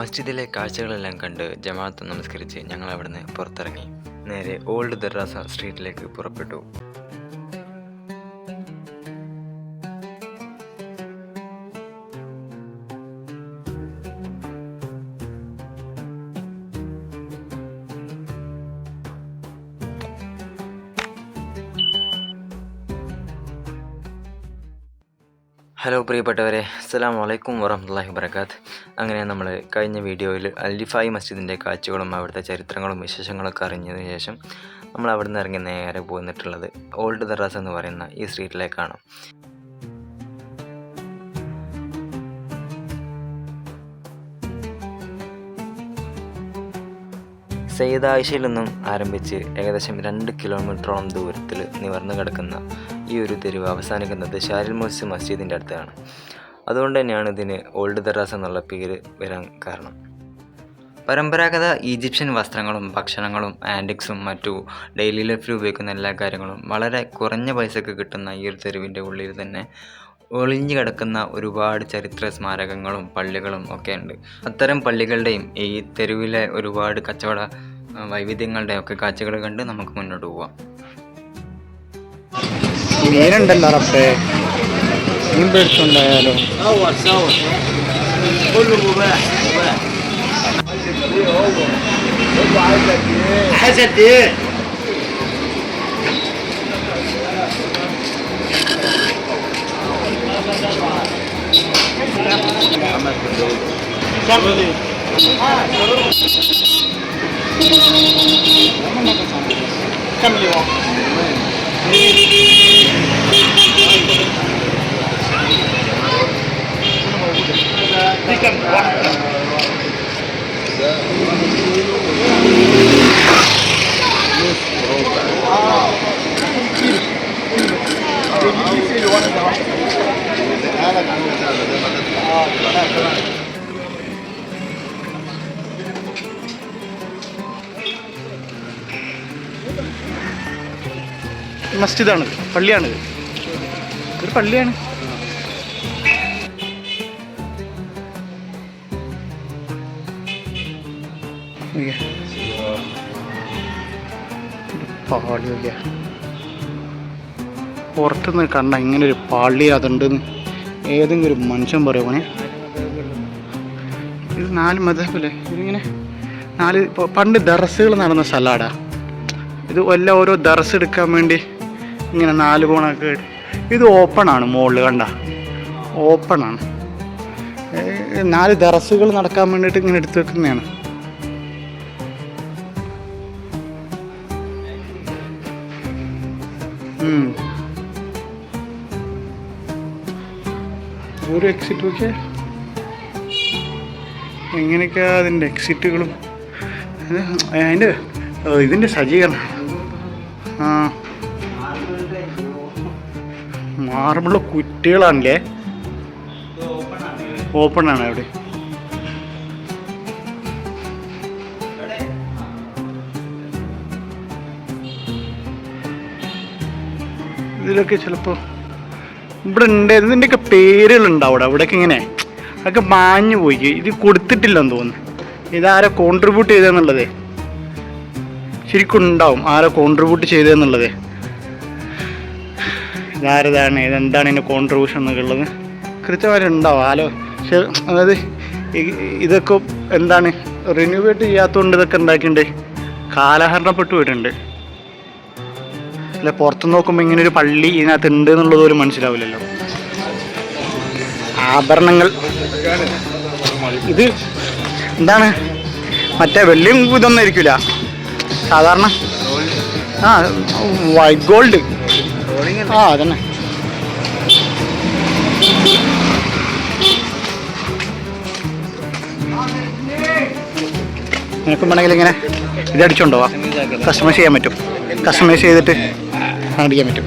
മസ്ജിദിലെ കാഴ്ചകളെല്ലാം കണ്ട് ജമാഅത്ത് നമസ്കരിച്ച് ഞങ്ങൾ അവിടുന്ന് പുറത്തിറങ്ങി. നേരെ ഓൾഡ് ദറാസ സ്ട്രീറ്റിലേക്ക് പുറപ്പെട്ടു. ഹലോ പ്രിയപ്പെട്ടവരെ. അസ്സാം വലൈക്കും വറഹമുല്ലാഹി വബർക്കാത്ത് അങ്ങനെ നമ്മൾ കഴിഞ്ഞ വീഡിയോയിൽ അൽഫായി മസ്ജിദിന്റെ കാഴ്ചകളും അവിടുത്തെ ചരിത്രങ്ങളും വിശേഷങ്ങളൊക്കെ അറിഞ്ഞതിന് ശേഷം നമ്മൾ അവിടുന്ന് ഇറങ്ങി നേരെ പോന്നിട്ടുള്ളത് ഓൾഡ് ദറാസ് എന്ന് പറയുന്ന ഈ സ്ട്രീറ്റിലേക്കാണ്. സയ്യിദ് ആയിഷയിൽ നിന്നും ആരംഭിച്ച് ഏകദേശം രണ്ട് കിലോമീറ്ററോളം ദൂരത്തിൽ നിവർന്നു കിടക്കുന്ന ഈ ഒരു തെരുവ് അവസാനിക്കുന്നത് ഷാരിൽ മോസ് മസ്ജിദിന്റെ അടുത്താണ്. അതുകൊണ്ട് തന്നെയാണ് ഇതിന് ഓൾഡ് ദറാസ് എന്നുള്ള പേര് വരാൻ കാരണം. പരമ്പരാഗത ഈജിപ്ഷ്യൻ വസ്ത്രങ്ങളും ഭക്ഷണങ്ങളും ആന്റിക്സും മറ്റു ഡെയിലി ലൈഫിൽ ഉപയോഗിക്കുന്ന എല്ലാ കാര്യങ്ങളും വളരെ കുറഞ്ഞ പൈസക്ക് കിട്ടുന്ന ഈ ഒരു തെരുവിന്റെ ഉള്ളിൽ തന്നെ ഒളിഞ്ഞു കിടക്കുന്ന ഒരുപാട് ചരിത്ര സ്മാരകങ്ങളും പള്ളികളും ഒക്കെ ഉണ്ട്. അത്തരം പള്ളികളുടെയും ഈ തെരുവിലെ ഒരുപാട് കച്ചവട വൈവിധ്യങ്ങളുടെയും ഒക്കെ കാഴ്ചകൾ കണ്ട് നമുക്ക് മുന്നോട്ട് പോവാം. മീനുണ്ടല്ലോ റബ്ബേ മീൻ പിടിച്ചുണ്ടായാലോ മസ്ജിദാണ് പള്ളിയാണ്. ഒരു പള്ളിയാണ്. നോക്കിയേ. പാളി നോക്കിയ പുറത്തുനിന്ന് കണ്ട ഇങ്ങനെ ഒരു പള്ളി അതുണ്ടെന്ന് ഏതെങ്കിലും ഒരു മനുഷ്യൻ പറയുമോനെ ഇത് നാല് മതല്ലേ ഇതിങ്ങനെ നാല് പണ്ട് ദറസുകൾ നടന്ന സ്ഥലമാടാ ഇത് എല്ലാം ഓരോ ദറസ് എടുക്കാൻ വേണ്ടി ഇങ്ങനെ നാല് കോണൊക്കെ ഇത് ഓപ്പണാണ് മുകളിൽ കണ്ട. ഓപ്പണാണ്. നാല് ദറസുകൾ നടക്കാൻ വേണ്ടിയിട്ട് ഇങ്ങനെ എടുത്തു വെക്കുന്നതാണ്. ഒരു എക്സിറ്റ് ഒക്കെ എങ്ങനെയൊക്കെയാ അതിന്റെ എക്സിറ്റുകളും അത് അതിന്റെ ഇതിന്റെ സജ്ജീകരണം. ആ. മാർബിൾ കുറ്റികളാണല്ലേ? ഓപ്പൺ ആണ് അവിടെ ഇതിലൊക്കെ ചിലപ്പോൾ ഇവിടെ ഉണ്ട് ഇതിന്റെയൊക്കെ പേരുകളുണ്ട് അവിടെ. അവിടെയൊക്കെ ഇങ്ങനെ അതൊക്കെ മാഞ്ഞു പോയി. ഇത് കൊടുത്തിട്ടില്ലെന്ന് തോന്നുന്നു. ഇതാരെ കോൺട്രിബ്യൂട്ട് ചെയ്തെന്നുള്ളതേ ശരിക്കും ഉണ്ടാവും ആരോ കോൺട്രിബ്യൂട്ട് ചെയ്തതെന്നുള്ളത്. ഇതാരതാണ്? ഇതെന്താണ് ഇതിന്റെ കോൺട്രിബ്യൂഷൻ എന്നൊക്കെ ഉള്ളത്? കൃത്യമായിട്ട് ഉണ്ടാവും. ആലോ അതായത് ഇതൊക്കെ എന്താണ്? റിന്യൂവേറ്റ് ചെയ്യാത്തതുകൊണ്ട് ഇതൊക്കെ ഉണ്ടാക്കിയിട്ടുണ്ട്. കാലഹരണപ്പെട്ടു പോയിട്ടുണ്ട്. അല്ല പുറത്ത് നോക്കുമ്പോൾ ഇങ്ങനെ ഒരു പള്ളി ഇതിനകത്ത് ഉണ്ട് എന്നുള്ളത് പോലും മനസ്സിലാവില്ലല്ലോ. ആഭരണങ്ങൾ. ഇത് എന്താണ്? മറ്റേ വെള്ളിയും ഇതൊന്നും ആയിരിക്കില്ല സാധാരണ. ആ വൈറ്റ് ഗോൾഡ്. ആ അതന്നെ. നിനക്കും വേണമെങ്കിൽ ഇങ്ങനെ ഇതടിച്ചോണ്ടോ കസ്റ്റമൈസ് ചെയ്യാൻ പറ്റും. കസ്റ്റമൈസ് ചെയ്തിട്ട് അടിക്കാൻ പറ്റും.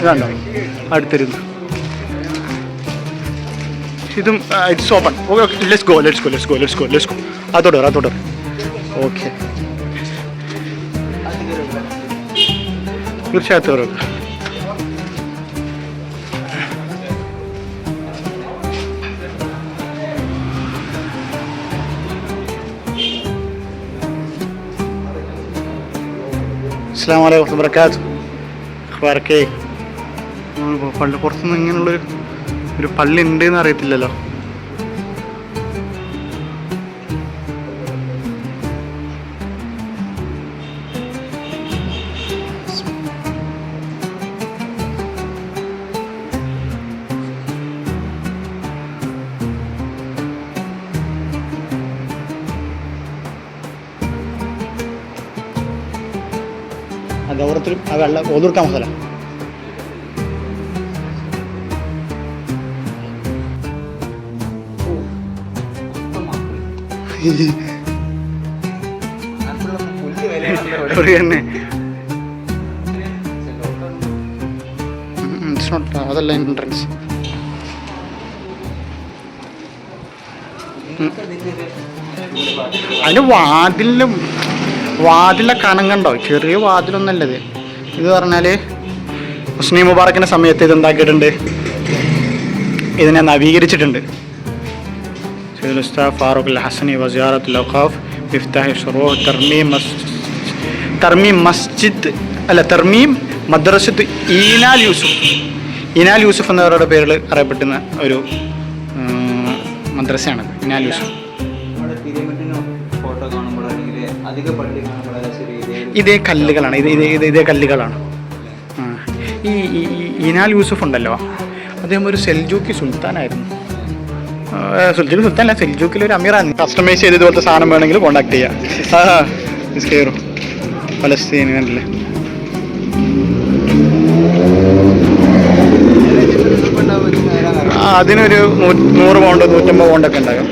ഇതാണ്ടോ? അടുത്തൊരു ഇതും. It's open okay okay let's go let's go let's go let's go let's go അതോടെ അതോടെ ഓക്കെ തീർച്ചയായിട്ടും അസ്സാം വലൈക്കും വർക്കാത്തു അഖ്ബാർക്കേ പള്ളി പുറത്തുനിന്ന് ഇങ്ങനെയുള്ളൊരു ഒരു പള്ളി ഉണ്ട് എന്ന് അറിയത്തില്ലല്ലോ. ഗൗരവത്തിലും ആ വെള്ളം ഒതുർക്കാൻ മസാല അതല്ല എൻട്രൻസ് അതിന് വാതിലും വാതിലെ കണ്ടോ? ചെറിയ വാതിലൊന്നല്ലത് ഇത്. പറഞ്ഞാൽ മുസ്ലിം മുബാറക്കിന്റെ സമയത്ത് ഇത് എന്താക്കിയിട്ടുണ്ട് ഇതിനെ നവീകരിച്ചിട്ടുണ്ട്. ഉസ്താദ് ഫാറൂഖ് ഹസനി വസിയാറത്തുൽ ഔഖാഫ് ഇഫ്താഹി ഷുറൂഹ് തർമീം മസ്ജിദ് തർമീം മസ്ജിദ് അല്ല തർമീം മദ്രസത്ത് ഈനാൽ യൂസുഫ്. ഈനാൽ യൂസുഫ് എന്നവരുടെ പേരിൽ അറിയപ്പെടുന്ന ഒരു മദ്രസയാണ് ഈനാൽ യൂസുഫ്. ഫോട്ടോ കാണുമ്പോൾ ഇതേ കല്ലുകളാണ്. ഇത് ഇത് ഇത് ഇതേ കല്ലുകളാണ്. ഈ ഇനാൽ യൂസുഫ് ഉണ്ടല്ലോ. അദ്ദേഹം ഒരു സെൽജൂക്കി സുൽത്താനായിരുന്നു. ആ, സുൽജൂക്കി സുൽത്താൻ അല്ല സെൽജൂക്കിൽ ഒരു അമീറാണ്. കസ്റ്റമൈസ് ചെയ്ത് ഇതുപോലത്തെ സാധനം വേണമെങ്കിൽ കോൺടാക്ട് ചെയ്യാം. കയറു ആ, അതിനൊരു നൂറ് പൗണ്ട് നൂറ്റമ്പത് പൗണ്ടൊക്കെ ഉണ്ടാകും.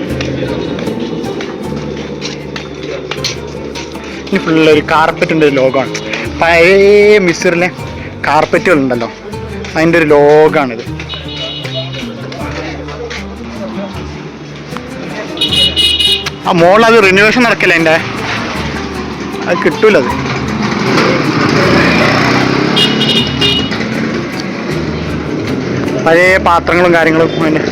ഇനി ഫുള്ള് ഒരു കാർപ്പറ്റിന്റെ ഒരു ലോഗമാണ് പഴയ മിസ്സറിലെ കാർപ്പറ്റുകൾ ഉണ്ടല്ലോ അതിന്റെ ഒരു ലോഗാണിത് ആ മോളിൽ അത് റിനോവേഷൻ നടക്കില്ല എന്റെ അത് കിട്ടൂല അത്. പഴയ പാത്രങ്ങളും കാര്യങ്ങളും അതിന്റെ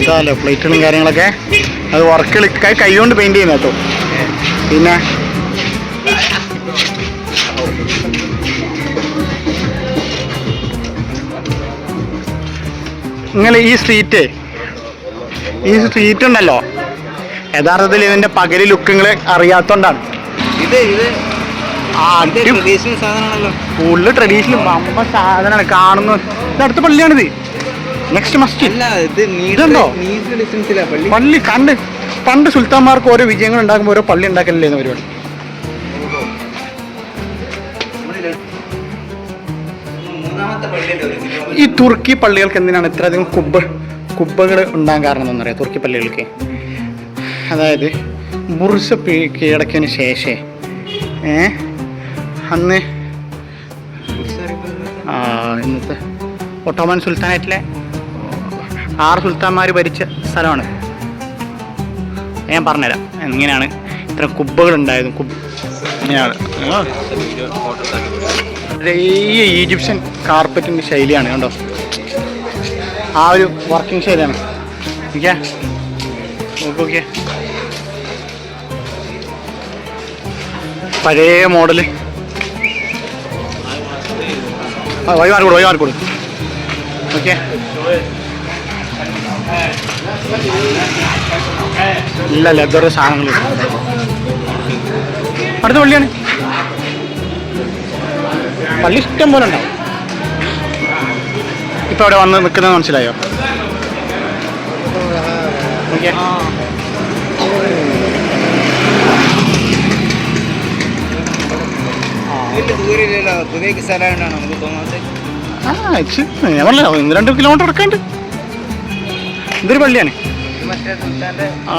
ഇതാണല്ലോ പ്ലേറ്റുകളും കാര്യങ്ങളൊക്കെ? അത് വർക്ക് കൈ കൈകൊണ്ട് പെയിന്റ് ചെയ്യുന്ന കേട്ടോ. പിന്നെ? നിങ്ങൾ ഈ സ്ട്രീറ്റ് ഈ സ്ട്രീറ്റ് ഉണ്ടല്ലോ. യഥാർത്ഥത്തിൽ ഇതിന്റെ പകൽ ലുക്കുകൾ അറിയാത്തോണ്ടാണ്. ഇത് ഇത് ആ ട്രഡീഷണൽ സാധനമാണല്ലോ. ഫുള്ള് ട്രഡീഷണൽ സാധനമാണ് കാണുന്നു ഇത് അടുത്ത പള്ളിയാണിത്. നെക്സ്റ്റ് ഡിസ്റ്റൻസിലാ പള്ളി. കണ്ട് പണ്ട് സുൽത്താൻമാർക്ക് ഓരോ വിജയങ്ങൾ ഉണ്ടാക്കുമ്പോൾ ഓരോ പള്ളി ഉണ്ടാക്കലില്ലായിരുന്നു പരിപാടി? ഈ തുർക്കി പള്ളികൾക്ക് എന്തിനാണ് ഇത്രയധികം കുബ്ബ കുബ്ബകൾ ഉണ്ടാകാൻ കാരണം എന്നറിയാം തുർക്കി പള്ളികൾക്ക്? അതായത് ബുർസ കീഴടക്കിയതിന് ശേഷം ഏ? അന്ന് ആ, ഇന്നത്തെ ഒട്ടോമൻ സുൽത്താനേറ്റിലെ ആറ് സുൽത്താന്മാർ ഭരിച്ച സ്ഥലമാണ്. ഞാൻ പറഞ്ഞുതരാം. എങ്ങനെയാണ് ഇത്ര കുബ്ബകൾ ഉണ്ടായതും കുബ് ഇങ്ങനെയാണ്. ഈ ഈജിപ്ഷ്യൻ കാർപ്പറ്റിന്റെ ശൈലിയാണ് കണ്ടോ? ആ ഒരു വർക്കിംഗ് ശൈലിയാണ്. ഓക്കെ ഓക്കെ പഴയ മോഡൽ. ആ വഴി മാറിക്കൊടു വഴി മാറിക്കൊടു. ഓക്കെ ഇല്ല ലെതർ സാധനങ്ങൾ അടുത്ത പള്ളിയാണ്. പള്ളി ഇഷ്ടം പോലെ ഉണ്ടാവും. ഇപ്പൊ അവിടെ വന്ന് നിൽക്കുന്ന മനസ്സിലായോ? ഓക്കെ ആ രണ്ട് കിലോമീറ്റർ എടുക്കാണ്ട് ഇതൊരു പള്ളിയാണ്. ആ.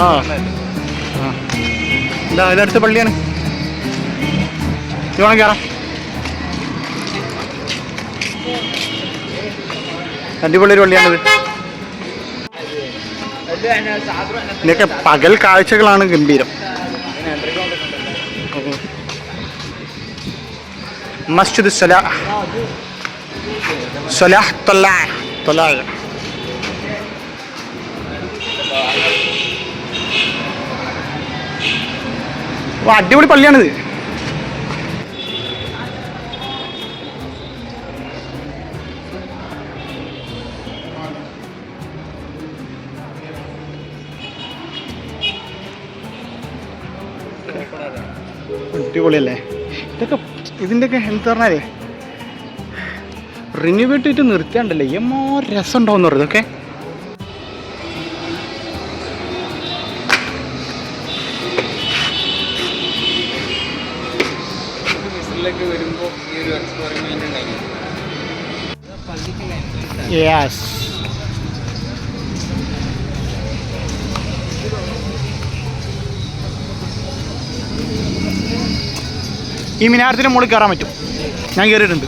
എന്താ ഇതാ ഇതടുത്ത പള്ളിയാണ്. ഇത് വേണം കയറാം അടിപൊളിയൊരു പള്ളിയാണിത് ഇതൊക്കെ പകൽ കാഴ്ചകളാണ് ഗംഭീരം. മസ്ജിദ് സലാ സലാഹ് തൊല്ലാ തൊല്ലാ അടിപൊളി പള്ളിയാണിത്. അടിപൊളിയല്ലേ? ഇതൊക്കെ ഇതിന്റെയൊക്കെ എന്ത് പറഞ്ഞാലേ റിന്യൂവേറ്റ് ചെയ്തിട്ട് നിർത്തിയാണ്ടല്ലേ? എമ്മോ രസം ഉണ്ടാവും പറയും. ഇതൊക്കെ വരുമ്പോൾ ഈ ഒരു എക്സ്പെറിമെന്റ് ഉണ്ടായിരുന്നു യെസ് ഈ മിനാരത്തിന് മുകളിൽ കയറാൻ പറ്റും. ഞാൻ കയറിയിട്ടുണ്ട്.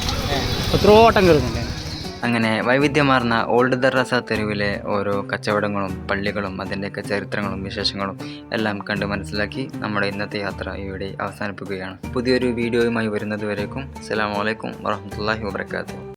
എത്രയോ ഓട്ടം കയറുന്നുണ്ട്. അങ്ങനെ വൈവിധ്യമാർന്ന ഓൾഡ് ദറാസ തെരുവിലെ ഓരോ കച്ചവടങ്ങളും പള്ളികളും അതിന്റെയൊക്കെ ചരിത്രങ്ങളും വിശേഷങ്ങളും എല്ലാം കണ്ട് മനസ്സിലാക്കി നമ്മുടെ ഇന്നത്തെ യാത്ര ഇവിടെ അവസാനിപ്പിക്കുകയാണ്. പുതിയൊരു വീഡിയോയുമായി വരുന്നത് വരേക്കും. അസ്സലാമു അലൈക്കും വറഹ്മത്തുള്ളാഹി വബറകാതുഹു.